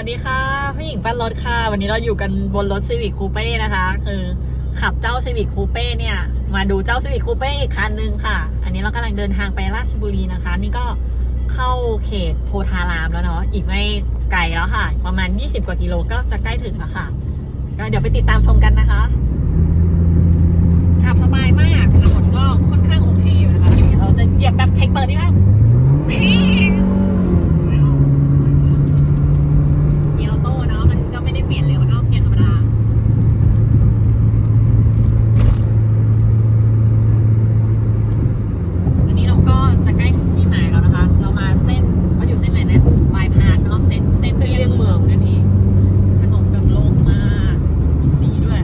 วัสดีค่ะผู้หญิงปั้นรถค่ะ วันนี้เราอยู่กันบนรถ Civic Coupe นะคะ คือขับเจ้า Civic Coupe เนี่ย มาดูเจ้า Civic Coupe อีกคันนึงค่ะ อันนี้เรากำลังเดินทางไปราชบุรีนะคะ นี่ก็เข้าเขตโพธารามแล้วเนาะอีกไม่ไกลแล้วค่ะ ประมาณ 20 กว่ากิโลก็จะใกล้ถึงแล้วค่ะก็เดี๋ยวไปติดตามชมกันนะคะขับสบายมากนนก็ค่อนข้างโอเคอยู่นะคะเดี๋ยวเราจะเหยียบแบบเทคเปิดนี่ไหมเกียร์ออโต้เนาะมันก็ไม่ได้เปลี่ยนเร็วเท่าเกียร์ธรรมดา อันนี้เราก็จะใกล้ถึงที่หมายแล้วนะคะ เรามาเส้นเขาอยู่เส้นอะไรนะบายพาสเนาะเส้นเส้นเลี่ยงเมืองนั่นเองถนนแบบโลงมากดีด้วย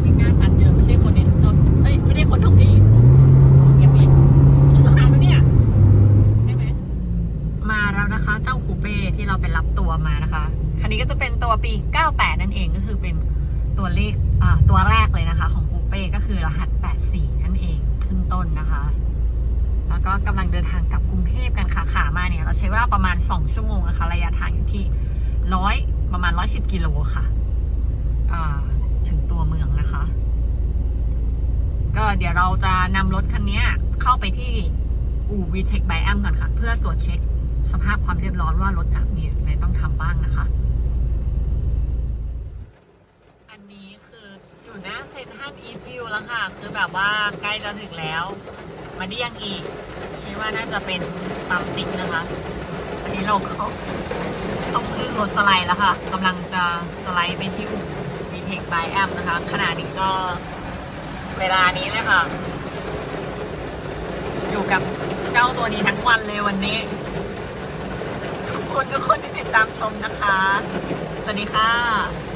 ไม่กล้าซัดเยอะไม่ใช่คนในท้องเอ้ยไม่ได้คนท้องที่เงียบเงียบที่สงครามปะเนี่ย ใช่ไหม มาแล้วนะคะ เจ้าคูเป้ที่เราไปรับตัวมานะคะ คันนี้ก็จะเป็นตัวปี 98 นั่นเองก็คือเป็นตัวเลขตัวแรกเลยนะคะ ของคูเป้ก็คือรหัส 84 นั่นเองขึ้นต้นนะคะ แล้วก็กำลังเดินทางกลับกรุงเทพกันค่ะขามาเนี่ย เราใช้เวลาประมาณ 2 ชั่วโมงนะคะระยะทางอยู่ที่ร้อยประมาณ 110 กิโลค่ะถึงตัวเมืองนะคะ ก็เดี๋ยวเราจะนำรถคันนี้เข้าไปที่อู่วีเทคไบแอมก่อนค่ะ เพื่อตรวจเช็ค สภาพความเรียบร้อยว่ารถมีอะไรต้องทำบ้างนะคะ อันนี้คืออยู่หน้าเซ็นทรัลอีทวิวแล้วค่ะ คือแบบว่าใกล้จะถึงแล้ว มาเดียงอีกคิดว่าน่าจะเป็นปั๊มติ๊กนะคะ อันนี้เราเขาต้องขึ้นรถสไลด์แล้วค่ะกำลังจะสไลด์ไปที่วีเทคไบแอมนะคะ ขณะนี้ก็เวลานี้เลยค่ะ อยู่กับเจ้าตัวนี้ทั้งวันเลยวันนี้ คุณทุกคนที่ติดตามชมนะคะ สวัสดีค่ะ